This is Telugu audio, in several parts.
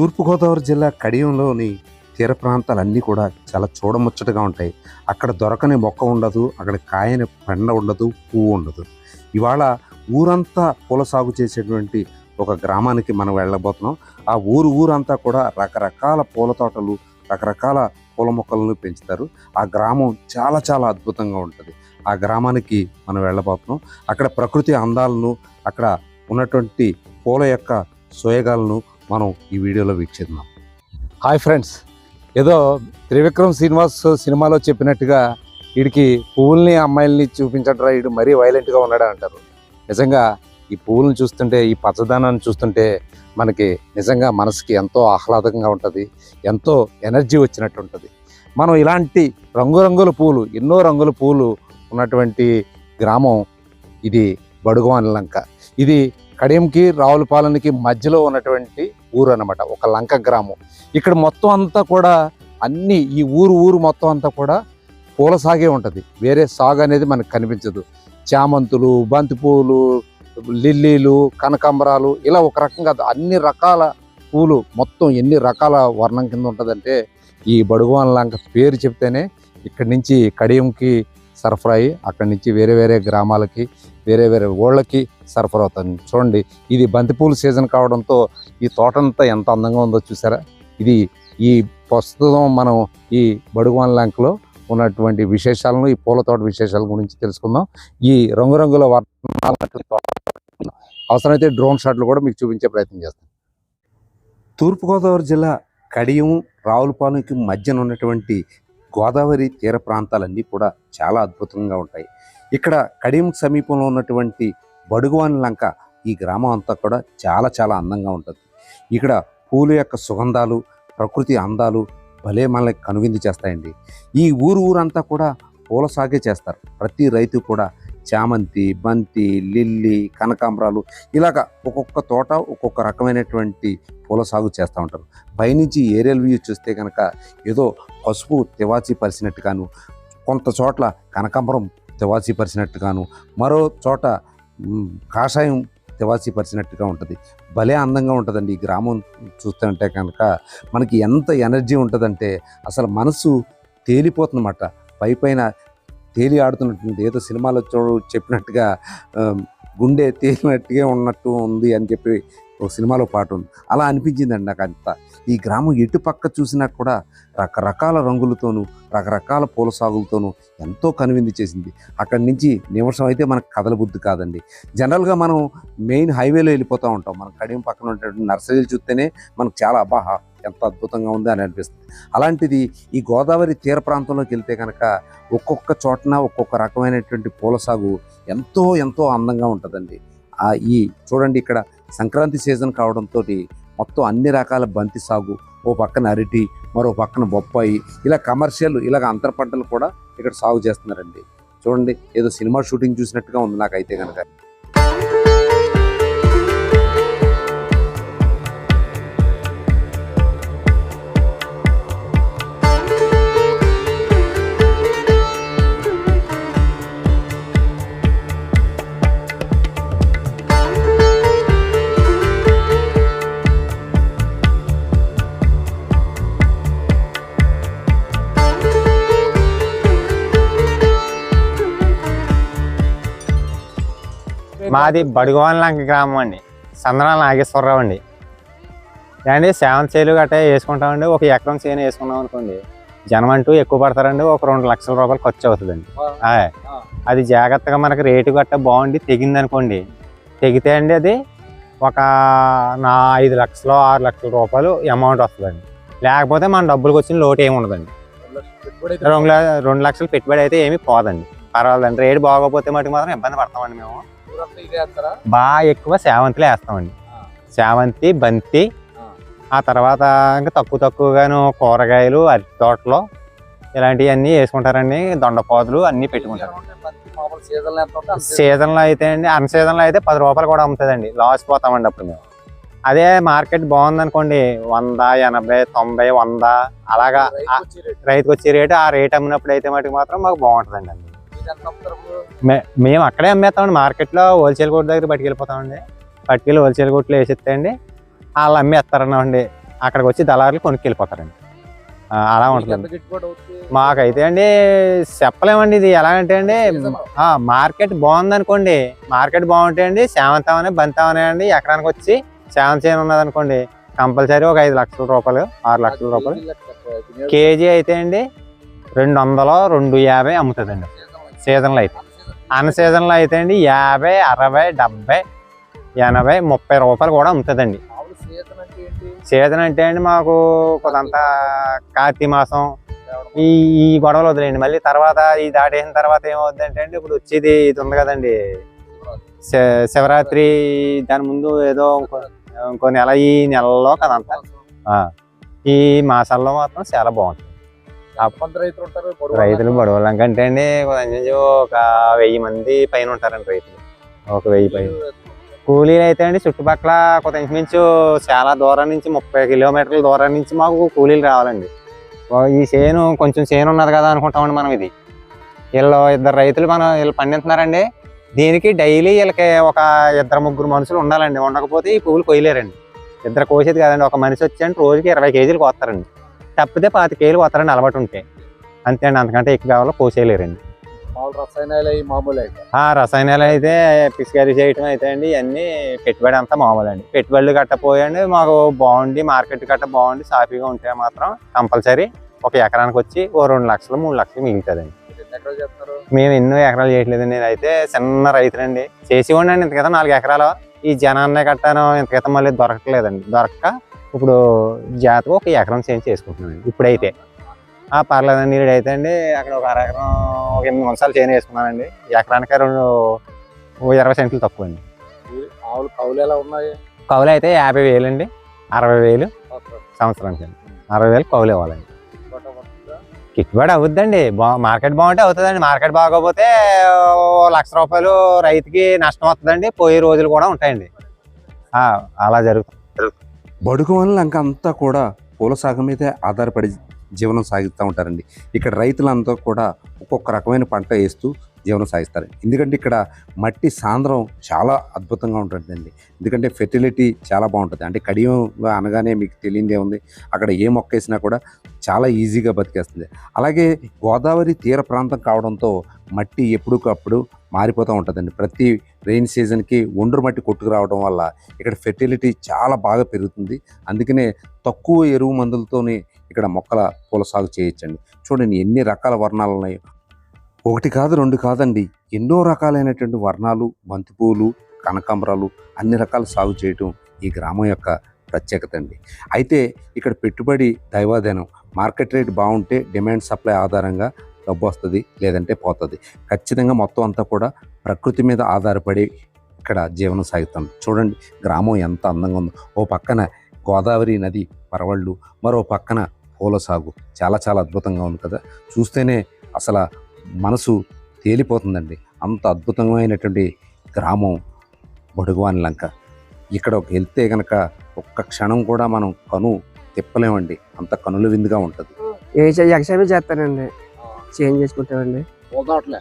తూర్పుగోదావరి జిల్లా కడియంలోని తీర ప్రాంతాలన్నీ కూడా చాలా చూడముచ్చటగా ఉంటాయి. అక్కడ దొరకని మొక్క ఉండదు అక్కడ కాయని పండ ఉండదు పువ్వు ఉండదు. ఇవాళ ఊరంతా పూల సాగు చేసేటువంటి ఒక గ్రామానికి మనం వెళ్ళబోతున్నాం. ఆ ఊరు ఊరంతా కూడా రకరకాల పూల తోటలు రకరకాల పూల మొక్కలను పెంచుతారు. ఆ గ్రామం చాలా చాలా అద్భుతంగా ఉంటుంది. ఆ గ్రామానికి మనం వెళ్ళబోతున్నాం. అక్కడ ప్రకృతి అందాలను అక్కడ ఉన్నటువంటి పూల యొక్క సోయగాలను మనం ఈ వీడియోలో వీక్షిద్దాం. Hi friends. ఏదో త్రివిక్రమ్ శ్రీనివాస్ సినిమాలో చెప్పినట్టుగా వీడికి పువ్వుల్ని అమ్మాయిల్ని చూపించట్రా వీడు మరీ వైలెంట్గా ఉన్నాడు అంటారు. నిజంగా ఈ పువ్వులను చూస్తుంటే ఈ పచ్చదనాన్ని చూస్తుంటే మనకి నిజంగా మనసుకి ఎంతో ఆహ్లాదకంగా ఉంటుంది ఎంతో ఎనర్జీ వచ్చినట్టు ఉంటుంది. మనం ఇలాంటి రంగురంగుల పూలు ఎన్నో రంగుల పూలు ఉన్నటువంటి గ్రామం ఇది బడుగువాని లంక. ఇది కడియంకి రావులపాలెంకి మధ్యలో ఉన్నటువంటి ఊరు అన్నమాట ఒక లంక గ్రామం. ఇక్కడ మొత్తం అంతా కూడా అన్ని ఈ ఊరు ఊరు మొత్తం అంతా కూడా పూల సాగే ఉంటుంది. వేరే సాగు అనేది మనకు కనిపించదు. చామంతులు బంతిపూలు లిల్లీలు కనకాంబరాలు ఇలా ఒక రకంగా అన్ని రకాల పూలు మొత్తం ఎన్ని రకాల వర్ణం కింద ఉంటుందంటే ఈ బడుగువాన్ లంక పేరు చెప్తేనే ఇక్కడి నుంచి కడియంకి సరఫరా అయ్యి అక్కడి నుంచి వేరే వేరే గ్రామాలకి వేరే వేరే ఊళ్ళకి సరఫరా అవుతుంది చూడండి ఇది బంతిపూల సీజన్ కావడంతో ఈ తోటంతా ఎంత అందంగా ఉందో చూసారా? ఇది ఈ ప్రస్తుతం మనం ఈ బడుగువాన్ ల్యాంక్లో ఉన్నటువంటి విశేషాలను ఈ పూల తోట విశేషాల గురించి తెలుసుకుందాం. ఈ రంగురంగుల వర్ణాల తోట అవసరమైతే డ్రోన్ షాట్లు కూడా మీకు చూపించే ప్రయత్నం చేస్తాం. తూర్పుగోదావరి జిల్లా కడియం రావులపాలెంకి మధ్యన ఉన్నటువంటి గోదావరి తీర ప్రాంతాలన్నీ కూడా చాలా అద్భుతంగా ఉంటాయి. ఇక్కడ కడియం సమీపంలో ఉన్నటువంటి బడుగువాని లంక ఈ గ్రామం అంతా కూడా చాలా చాలా అందంగా ఉంటుంది. ఇక్కడ పూల యొక్క సుగంధాలు ప్రకృతి అందాలు భలే మనల్ని కనువిందు చేస్తాయండి. ఈ ఊరు ఊరంతా కూడా పూల సాగే చేస్తారు. ప్రతి రైతు కూడా చామంతి బంతి లిల్లీ కనకాంబరాలు ఇలాగ ఒక్కొక్క తోట ఒక్కొక్క రకమైనటువంటి పూల సాగు చేస్తూ ఉంటారు. పైనుంచి ఏరియల్ వ్యూ చూస్తే కనుక ఏదో పసుపు తివాచి పరిచినట్టుగాను కొంత చోట్ల కనకాంబరం తివాచి పరిచినట్టుగాను మరో చోట కాషాయం తివాచీ పరిచినట్టుగా ఉంటుంది. భలే అందంగా ఉంటుందండి ఈ గ్రామం చూస్తుంటే కనుక మనకి ఎంత ఎనర్జీ ఉంటుందంటే అసలు మనసు తేలిపోతుందన్నమాట. పై పైన తేలి ఆడుతున్నట్టు ఏదో సినిమాలో చూ చెప్పినట్టుగా గుండె తేలినట్టుగా ఉన్నట్టు ఉంది అని చెప్పి ఒక సినిమాలో పాట ఉంది. అలా అనిపించిందండి నాకు అంతా. ఈ గ్రామం ఎటు పక్క చూసినా కూడా రకరకాల రంగులతోనూ రకరకాల పూల సాగులతోనూ ఎంతో కనువిందు చేసింది. అక్కడి నుంచి నిమిషం అయితే మనకు కథల బుద్ధి కాదండి. జనరల్గా మనం మెయిన్ హైవేలో వెళ్ళిపోతూ ఉంటాం. మన కడియం పక్కన ఉన్నటువంటి నర్సరీలు చూస్తేనే మనకు చాలా అబ్బాహా ఎంత అద్భుతంగా ఉంది అని అనిపిస్తుంది. అలాంటిది ఈ గోదావరి తీర ప్రాంతంలోకి వెళ్తే కనుక ఒక్కొక్క చోటన ఒక్కొక్క రకమైనటువంటి పూల సాగు ఎంతో ఎంతో అందంగా ఉంటుందండి. ఆ ఈ చూడండి ఇక్కడ సంక్రాంతి సీజన్ కావడంతో మొత్తం అన్ని రకాల బంతి సాగు ఓ పక్కన అరటి మరో పక్కన బొప్పాయి ఇలా కమర్షియల్ ఇలాగ అంతర పంటలు కూడా ఇక్కడ సాగు చేస్తున్నారండి. చూడండి ఏదో సినిమా షూటింగ్ చూసినట్టుగా ఉంది నాకైతే కనుక. మాది బడుగోన్లంక గ్రామం అండి. సందనాల నాగేశ్వరరావు అండి. అండి సేవంత్ చేలు గట్రా వేసుకుంటామండి. ఒక ఎకరం చేను వేసుకున్నాం అనుకోండి జనం అంటూ ఎక్కువ పడతారండి. ఒక రెండు లక్షల రూపాయలు ఖర్చు అవుతుందండి. అది జాగ్రత్తగా మనకి రేటు గట్ట బాగుండి తెగింది అనుకోండి తెగితే అండి అది ఒక నా ఐదు లక్షలు ఆరు లక్షల రూపాయలు అమౌంట్ వస్తుందండి. లేకపోతే మన డబ్బులకు వచ్చిన లోటు ఏమి ఉండదండి. రెండు రెండు లక్షలు పెట్టుబడి అయితే ఏమీ పోదండి. పర్వాలేదండి. రేటు బాగోకపోతే మటుకు మాత్రం ఇబ్బంది పడతామండి మేము. బాగా ఎక్కువ సేవంతిలో వేస్తామండి. సేవంతి బంతి ఆ. తర్వాత ఇంకా తక్కువ తక్కువగాను కూరగాయలు అరటి తోటలు ఇలాంటివన్నీ వేసుకుంటారండి. దొండపోతులు అన్నీ పెట్టుకుంటారు. సీజన్లో అయితే అండి అన్ సీజన్లో అయితే పది రూపాయలు కూడా అమ్ముతుందండి. లాస్ పోతామండి అప్పుడు మేము. అదే మార్కెట్ బాగుందనుకోండి వంద ఎనభై తొంభై వంద అలాగా రైతుకు వచ్చే రేటు. ఆ రేట్ అమ్మినప్పుడు అయితే మటుకు మాత్రం మాకు బాగుంటుందండి. అండి మేము అక్కడే అమ్మేస్తామండి. మార్కెట్లో హోల్సేల్ కొట్టు దగ్గర పట్టుకెళ్ళిపోతామండి. పట్టుకెళ్ళి హోల్సేల్ కొట్లు వేసిస్తాయండి. వాళ్ళు అమ్మేస్తారన్నామండి. అక్కడికి వచ్చి దళారులు కొనుక్కెళ్ళిపోతారండి. అలా ఉంటుంది మాకైతే అండి చెప్పలేమండి ఇది. ఎలా అంటే అండి మార్కెట్ బాగుంది అనుకోండి మార్కెట్ బాగుంటే అండి సేవంతమనే బంతమనే అండి. ఎకరానికి వచ్చి సేవంత చేయని ఉన్నది అనుకోండి కంపల్సరీ ఒక ఐదు లక్షల రూపాయలు ఆరు లక్షల రూపాయలు. కేజీ అయితే అండి రెండు వందలు రెండు యాభై అమ్ముతుందండి. సీజన్లో అయితే. అన్ సీజన్లో అయితే అండి యాభై అరవై డెబ్బై ఎనభై ముప్పై రూపాయలు కూడా అమ్ముతుందండి. సీజన్ అంటే అండి మాకు కొంత కార్తీక మాసం. ఈ ఈ గొడవలు వదిలేండి మళ్ళీ తర్వాత ఈ దాటేసిన తర్వాత ఏమవుద్ది అంటే అండి ఇప్పుడు వచ్చేది ఇది ఉంది కదండి. శ- శివరాత్రి దాని ముందు ఏదో ఇంకో నెల ఈ నెలలో కదంతా. ఈ మాసాల్లో మాత్రం చాలా బాగుంటుంది. రైతులు బడవలం కంటే అండి ఒక వెయ్యి మంది పైన ఉంటారండి రైతులు. ఒక వెయ్యి పైన. కూలీలు అయితే అండి చుట్టుపక్కల కొంత ఇంచుమించు చాలా దూరం నుంచి ముప్పై కిలోమీటర్ల దూరం నుంచి మాకు కూలీలు రావాలండి. ఈ చేను కొంచెం చేను ఉన్నది కదా అనుకుంటామండి మనం ఇది. వీళ్ళు ఇద్దరు రైతులు మనం వీళ్ళు పండిస్తున్నారండి. దీనికి డైలీ వీళ్ళకి ఒక ఇద్దరు ముగ్గురు మనుషులు ఉండాలండి. ఉండకపోతే ఈ పువ్వులు కొయ్యలేరండి. ఇద్దరు కోసేది కాదండి. ఒక మనిషి వచ్చి అంటే రోజుకి ఇరవై కేజీలు కోస్తారండి. తప్పితే పాతి కేజీలు కోస్తారండి అలవాటు ఉంటే అంతే అండి అంతకంటే ఎక్కువ కావాలో కోసేయలేరండి రసాయనాలు మామూలే ఆ రసాయనాలు అయితే పిచికారీ చేయటం అయితే అండి ఇవన్నీ పెట్టుబడి అంతా మామూలు అండి పెట్టుబడులు కట్టపోయండి మాకు బాగుండి మార్కెట్ గట్ట బాగుండి సాఫీగా ఉంటే మాత్రం కంపల్సరీ ఒక ఎకరానికి వచ్చి ఓ రెండు లక్షలు మూడు లక్షలు మిగులుతుందండి. మేము ఎన్నో ఎకరాలు చేయట్లేదండి నేనైతే చిన్న రైతునండి. చేసి ఉండండి ఇంత క్రితం నాలుగు ఎకరాలు. ఈ జనాన్ని కట్టాను ఇంత క్రితం మళ్ళీ దొరకట్లేదండి. దొరక్క ఇప్పుడు జాతకు ఒక ఎకరం చేంజ్ చేసుకుంటున్నాను ఇప్పుడైతే. ఆ పర్లేదండి అయితే అండి అక్కడ ఒక అర ఎకరం ఒక ఎనిమిది వంశాలు చేను వేసుకున్నానండి. ఎకరానికి రెండు ఇరవై సెంట్లు తక్కువ అండి ఆవులు కౌలు ఎలా ఉన్నాయి? కౌలు అయితే యాభై వేలు అండి అరవై వేలు సంవత్సరానికి అండి. అరవై వేలు కౌలు ఇవ్వాలండి. గిట్టుబాటు అవుద్దండి బా మార్కెట్ బాగుంటే అవుతుందండి మార్కెట్ బాగోకపోతే ఓ లక్ష రూపాయలు రైతుకి నష్టం వస్తుందండి పోయే రోజులు కూడా ఉంటాయండి. అలా జరుగుతుంది. బడుగు వల్ల అంతా కూడా పూల సాగు మీదే ఆధారపడి జీవనం సాగిస్తూ ఉంటారండి. ఇక్కడ రైతులంతా కూడా ఒక్కొక్క రకమైన పంట వేస్తూ జీవనం సాగిస్తారు ఎందుకంటే ఇక్కడ మట్టి సాంద్రం చాలా అద్భుతంగా ఉంటుందండి. ఎందుకంటే ఫెర్టిలిటీ చాలా బాగుంటుంది. అంటే కడియం అనగానే మీకు తెలియదే ఉంది. అక్కడ ఏ మొక్క వేసినా కూడా చాలా ఈజీగా బతికేస్తుంది. అలాగే గోదావరి తీర ప్రాంతం కావడంతో మట్టి ఎప్పటికప్పుడు మారిపోతూ ఉంటుందండి. ప్రతి రెయిన్ సీజన్కి ఒండ్రు మట్టి కొట్టుకురావడం వల్ల ఇక్కడ ఫెర్టిలిటీ చాలా బాగా పెరుగుతుంది. అందుకనే తక్కువ ఎరువు మందులతోనే ఇక్కడ మొక్కల పూల సాగు చేయొచ్చండి. చూడండి ఎన్ని రకాల వర్ణాలు ఉన్నాయో. ఒకటి కాదు రెండు కాదండి. ఎన్నో రకాలైనటువంటి వర్ణాలు బంతిపూలు కనకాంబరాలు అన్ని రకాల సాగు చేయటం ఈ గ్రామం యొక్క ప్రత్యేకత అండి. అయితే ఇక్కడ పెట్టుబడి దైవాధీనం. మార్కెట్ రేట్ బాగుంటే డిమాండ్ సప్లై ఆధారంగా డబ్బు వస్తుంది లేదంటే పోతుంది. ఖచ్చితంగా మొత్తం అంతా కూడా ప్రకృతి మీద ఆధారపడి ఇక్కడ జీవనం సాగుతుంది. చూడండి గ్రామం ఎంత అందంగా ఉందో. ఓ పక్కన గోదావరి నది పరవళ్ళు మరో పక్కన పూల సాగు. చాలా చాలా అద్భుతంగా ఉంది కదా. చూస్తేనే అసలు మనసు తేలిపోతుందండి. అంత అద్భుతమైనటువంటి గ్రామం బడుగువాని లంక. ఇక్కడ వెళ్తే కనుక ఒక్క క్షణం కూడా మనం కను తిప్పలేమండి. అంత కనుల విందుగా ఉంటుంది. ఏ ఎక్సైజ్ చేస్తానండి చేంజ్ చేసుకుంటామండి.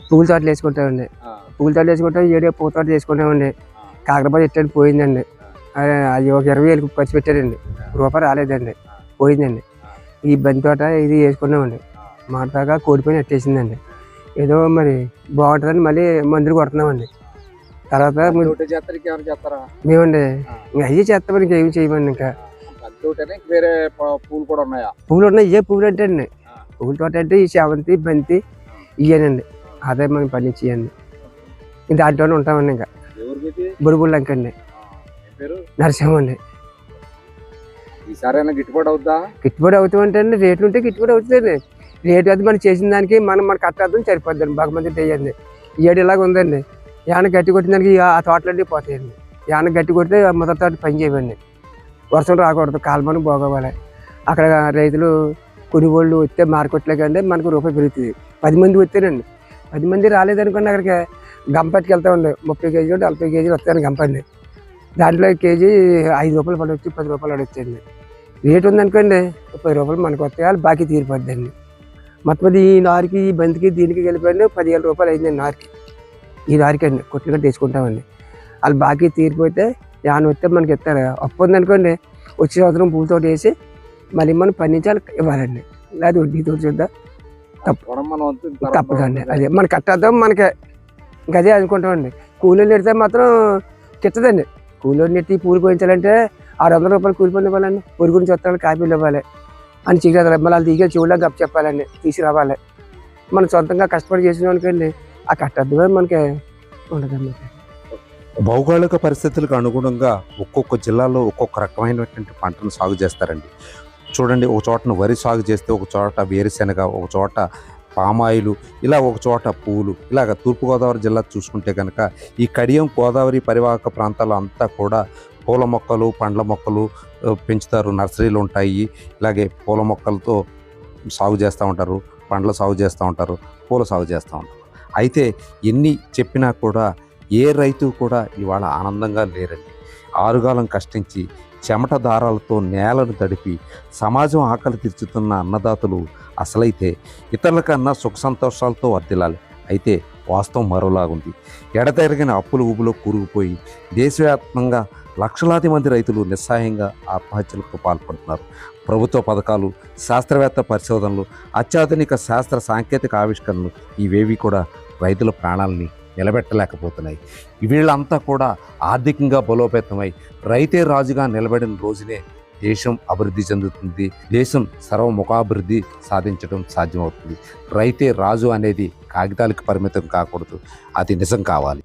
పూల తోటలు? వేసుకుంటామండి. పూల తోటలు వేసుకుంటాం ఏడే పూల తోట చేసుకుంటామండి కాకరపాటు ఎట్టండి పోయిందండి. అది ఒక ఇరవై వేలకు ఖర్చు పెట్టారండి రూపాయి రాలేదండి. పోయిందండి. ఈ బంతి తోట ఇది వేసుకున్నామండి. మాట దాకా కోడిపోయిన ఎట్టేసిందండి. ఏదో మరి బాగుంటుందని మళ్ళీ మందులు కొడుతున్నామండి. తర్వాత మేమండి. ఇంకా అయ్యి చేస్తామని ఇంకేమి చేయమండి ఇంకా. పూలు కూడా ఉన్నాయా? పువ్వులు ఉన్నాయి ఇవే పువ్వులు అంటే అండి పువ్వుల తోట అంటే ఈ సేవంతి బంతి ఇవేనండి అదే మనం పండించేయండి ఇంకా దాంట్లోనే ఉంటామండి ఇంకా. ఎవరికి బుడుబుళ్ళు అంకండి పేరు? నరసింహ అండి. ఈసారి గిట్టుబాటు అవుద్దా? గిట్టుబడి అవుతామంటే అండి రేట్లు ఉంటే గిట్టుబడి అవుతుందండి. రేటు అది మనం చేసిన దానికి మనం మన కట్టార్థం సరిపోద్దండి భగవంతుడు చేయండి ఈ ఏడు ఇలాగ ఉందండి. యాన గట్టి కొట్టిన దానికి ఆ తోటలన్నీ పోతాయండి. యాన గట్టి కొడితే మొదటి తోట పని చేయమండి. వర్షం రాకూడదు కాలుమని బాగోవాలి. అక్కడ రైతులు కొనుగోళ్ళు వస్తే మార్కెట్లోకి అంటే మనకు రూపాయి పెరుగుతుంది. పది మంది వస్తేనండి. పది మంది రాలేదనుకోండి అక్కడికి గంపట్టుకు వెళ్తామండి ముప్పై కేజీలు నలభై కేజీలు వస్తాయని గంపండి దాంట్లో కేజీ ఐదు రూపాయలు పడవచ్చు పది రూపాయలు పడవచ్చండి రేట్ ఉందనుకోండి ముప్పై రూపాయలు మనకు వస్తాయి వాళ్ళు బాకీ తీరిపోద్దండి. మొత్తం ఈ నారికి ఈ బంతికి దీనికి వెళ్ళిపోయింది పదిహేను రూపాయలు అయిందండి నారికి ఈ నారికి అండి కొట్లు కట్టి తీసుకుంటామండి వాళ్ళు బాకీ తీరిపోతే యాన్ వస్తే మనకి ఇస్తారు. అప్పు ఉందనుకోండి వచ్చే సంవత్సరం పూలతోటి వేసి మళ్ళీ మనం పండించాలి ఇవ్వాలండి. లేదా వడ్డీతో చూద్దాం. ఇంత తప్పదండి అదే మన కట్టేద్దాం మనకి అదే అనుకుంటామండి కూలీలు నెడితే మాత్రం కిట్టదండి కూలీలు నెట్టి పూలు పోయించాలంటే ఆరు వందల రూపాయలు కూలి పని ఇవ్వాలండి. ఊరి గురించి వస్తాను కాపీలు ఇవ్వాలి. అని చికెన్ మళ్ళీ వాళ్ళు దిగే చెవుల్లో గప్ప చెప్పాలండి. తీసుకురావాలి. మనం సొంతంగా కష్టపడి చేసిన అనుకోండి ఆ కట్టద్దు మనకి ఉండదండి. భౌగోళిక పరిస్థితులకు అనుగుణంగా ఒక్కొక్క జిల్లాలో ఒక్కొక్క రకమైనటువంటి పంటను సాగు చేస్తారండి. చూడండి ఒక చోటను వరి సాగు చేస్తే ఒక చోట వేరుశెనగ ఒక చోట పామాయిలు ఇలా ఒక చోట పూలు ఇలాగ తూర్పుగోదావరి జిల్లా చూసుకుంటే కనుక ఈ కడియం గోదావరి పరివాహక ప్రాంతాలు అంతా కూడా పూల మొక్కలు పండ్ల మొక్కలు పెంచుతారు. నర్సరీలు ఉంటాయి. ఇలాగే పూల మొక్కలతో సాగు చేస్తూ ఉంటారు. పండ్ల సాగు చేస్తూ ఉంటారు. పూల సాగు చేస్తూ ఉంటారు. అయితే ఎన్ని చెప్పినా కూడా ఏ రైతు కూడా ఇవాళ ఆనందంగా లేరండి. ఆరుగాలం కష్టించి చెమట దారాలతో నేలను తడిపి సమాజం ఆకలి తీర్చుతున్న అన్నదాతలు అసలైతే ఇతరులకన్నా సుఖ సంతోషాలతో వర్దిలాలి అయితే వాస్తవం మరోలాగుంది. ఎడతెరగిన అప్పుల ఊబులో కూరుకుపోయి దేశవ్యాప్తంగా లక్షలాది మంది రైతులు నిస్సహాయంగా ఆత్మహత్యలకు పాల్పడుతున్నారు. ప్రభుత్వ పథకాలు శాస్త్రవేత్త పరిశోధనలు అత్యాధునిక శాస్త్ర సాంకేతిక ఆవిష్కరణలు ఇవేవి కూడా రైతుల ప్రాణాలని నిలబెట్టలేకపోతున్నాయి. వీళ్ళంతా కూడా ఆర్థికంగా బలోపేతమై రైతే రాజుగా నిలబడిన రోజునే దేశం అభివృద్ధి చెందుతుంది. దేశం సర్వముఖాభివృద్ధి సాధించడం సాధ్యమవుతుంది. రైతే రాజు అనేది కాగితాలకు పరిమితం కాకూడదు. అది నిజం కావాలి.